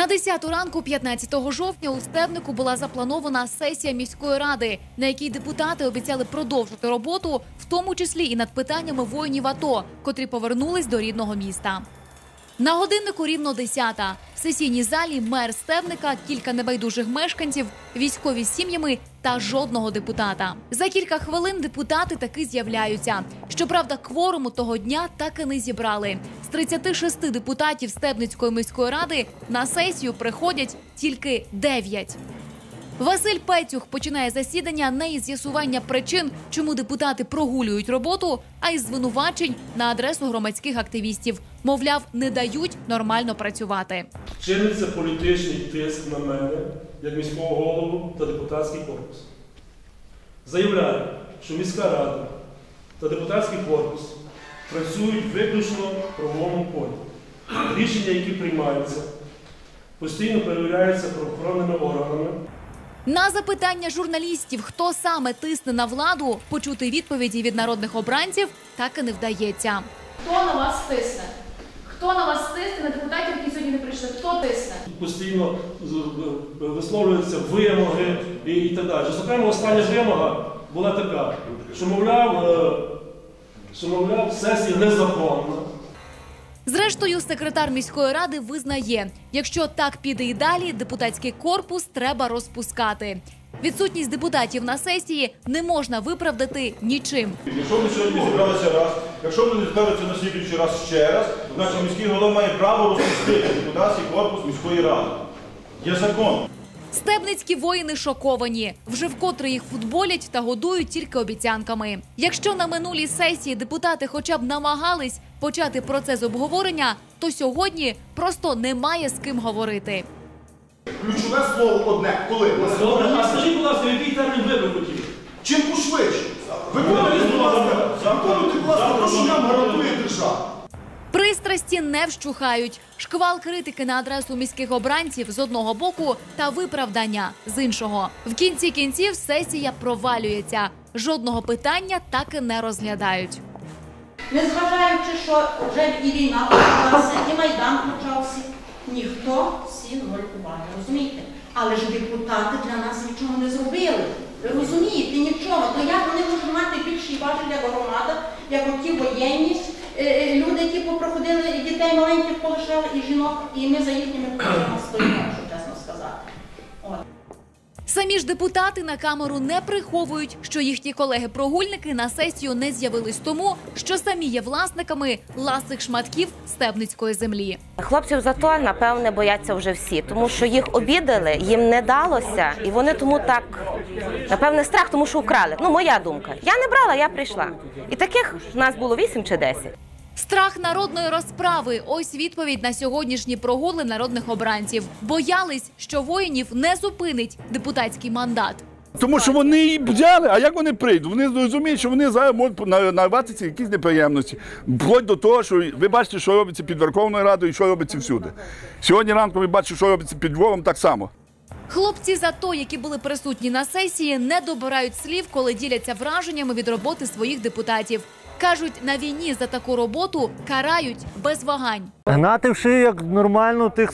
На 10 ранку 15 жовтня у Стебнику була запланована сесія міської ради, на якій депутати обіцяли продовжити роботу, в тому числі і над питаннями воїнів АТО, котрі повернулись до рідного міста. На годиннику рівно 10. В сесійній залі мер стевника, кілька небайдужих мешканців, військові з сім'ями та жодного депутата. За кілька хвилин депутати таки з'являються. Щоправда, кворуму того дня так і не зібрали. З 36 депутатів Стебницької міської ради на сесію приходять тільки 9. Василь Петюх починає засідання не із з'ясування причин, чому депутати прогулюють роботу, а із звинувачень на адресу громадських активістів. Мовляв, не дають нормально працювати. Чиниться політичний тиск на мене, як міського голову та депутатський корпус. Заявляю, що міська рада та депутатський корпус працюють виключно в правовому полі. Рішення, які приймаються, постійно перевіряються правоохоронними органами. На запитання журналістів, хто саме тисне на владу, почути відповіді від народних обранців так і не вдається. Хто на вас тисне? Хто на вас тисне на депутатів, які сьогодні не прийшли? Хто тисне? Постійно висловлюються вимоги і, і так далі. Зокрема, остання вимога була така, що мовляв, е, що мовляв, сесія незаконна. Зрештою, секретар міської ради визнає, якщо так піде і далі, депутатський корпус треба розпускати. Відсутність депутатів на сесії не можна виправдати нічим. Якщо ми сьогодні зібралися раз, якщо ми не зберуться на слідуючий раз ще раз, значить міський голова має право розпустити депутатський корпус міської ради. Є закон. Стебницькі воїни шоковані. Вже вкотре їх футболять та годують тільки обіцянками. Якщо на минулій сесії депутати хоча б намагались почати процес обговорення, то сьогодні просто немає з ким говорити. Ключове слово одне. Коли? Добре, а скажіть, будь ласка, який термін ви би хотіли? Чим пошвидше? Виконуйте, будь ласка, виконуйте, будь ласка, те, що нам гарантує держава. Пристрасті не вщухають. Шквал критики на адресу міських обранців з одного боку та виправдання з іншого. В кінці кінців сесія провалюється. Жодного питання так і не розглядають. Незважаючи, що вже і війна почалася, і Майдан почався, ніхто всі ноль уваги, розумієте? Але ж депутати для нас нічого не зробили. Ви розумієте, нічого. То як вони можуть мати більший важіль як громада, як оті воєнні е, люди, які попроходили і дітей маленьких полишали, і жінок, і ми за їхніми плечима стоїмо, якщо чесно сказати. От. Самі ж депутати на камеру не приховують, що їхні колеги-прогульники на сесію не з'явились тому, що самі є власниками ласих шматків стебницької землі. Хлопців зато напевне бояться вже всі, тому що їх обідали, їм не далося, і вони тому так напевне страх, тому що вкрали. Ну, моя думка. Я не брала, я прийшла. І таких в нас було 8 чи 10. Страх народної розправи. Ось відповідь на сьогоднішні прогули народних обранців. Боялись, що воїнів не зупинить депутатський мандат. Тому що вони її взяли, а як вони прийдуть? Вони розуміють, що вони зараз можуть на- наватися якісь неприємності. Вплоть до того, що ви бачите, що робиться під Верховною Радою і що робиться всюди. Сьогодні ранком ви бачите, що робиться під Львовом так само. Хлопці зато, які були присутні на сесії, не добирають слів, коли діляться враженнями від роботи своїх депутатів. Кажуть, на війні за таку роботу карають без вагань. Гнати в шию, як нормально тих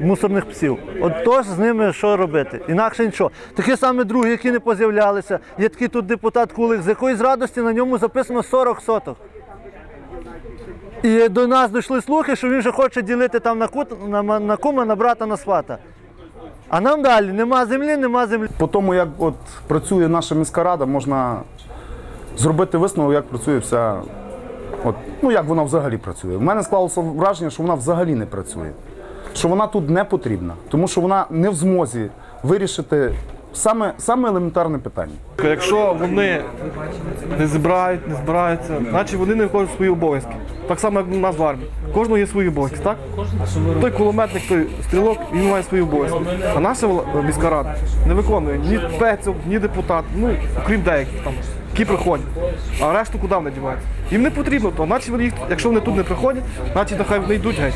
мусорних псів. От то ж з ними що робити? Інакше нічого. Такі самі другі, які не поз'являлися. Є такий тут депутат Кулик, з якоїсь радості на ньому записано 40 соток. І до нас дійшли слухи, що він вже хоче ділити там на, кут, на, на кума, на брата, на свата. А нам далі нема землі, нема землі. По тому, як от працює наша міська рада, можна зробити висновок, як працює вся. От, ну як вона взагалі працює. У мене склалося враження, що вона взагалі не працює. Що вона тут не потрібна, тому що вона не в змозі вирішити саме, саме елементарне питання. Якщо вони не збирають, не збираються, значить вони не виконують свої обов'язки. Так само, як у нас в армії. Кожного є свої обов'язки, так? Той кулеметник, той стрілок, він має свої обов'язки. А наша міська рада не виконує ні пеців, ні депутат, ну, окрім деяких там, які приходять. А решту куди вони діваються? Їм не потрібно то, наче вони їх, якщо вони тут не приходять, значить нехай вони йдуть геть.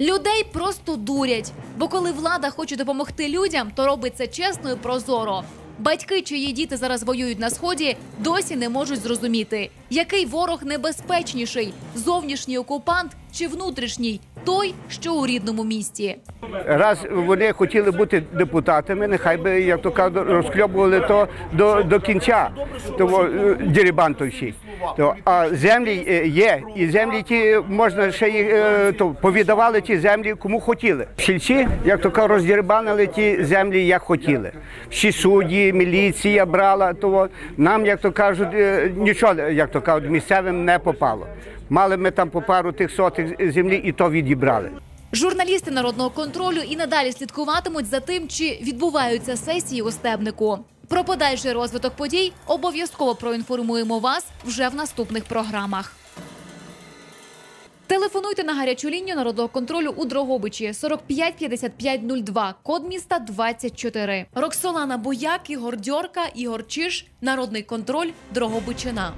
Людей просто дурять. Бо коли влада хоче допомогти людям, то робить це чесно і прозоро. Батьки, чиї діти зараз воюють на сході, досі не можуть зрозуміти, який ворог небезпечніший зовнішній окупант чи внутрішній той, що у рідному місті. Раз вони хотіли бути депутатами, нехай би, як то кажуть, розкльобували то до, до кінця того е, дерибантовщі. То, а землі е, є, і землі ті можна ще й е, то, повідавали ті землі, кому хотіли. Сільці, як то кажуть, роздерибанили ті землі, як хотіли. Всі судді, міліція брала, то нам, як то кажуть, е, нічого, як то кажуть, місцевим не попало. Мали ми там по пару тих сотих землі і то відібрали. Журналісти народного контролю і надалі слідкуватимуть за тим, чи відбуваються сесії у стебнику. Про подальший розвиток подій обов'язково проінформуємо вас вже в наступних програмах. Телефонуйте на гарячу лінію народного контролю у Дрогобичі 45 55 02, код міста 24. Роксолана Бояк, Ігор Дьорка, Ігор Чиш, Народний контроль, Дрогобичина.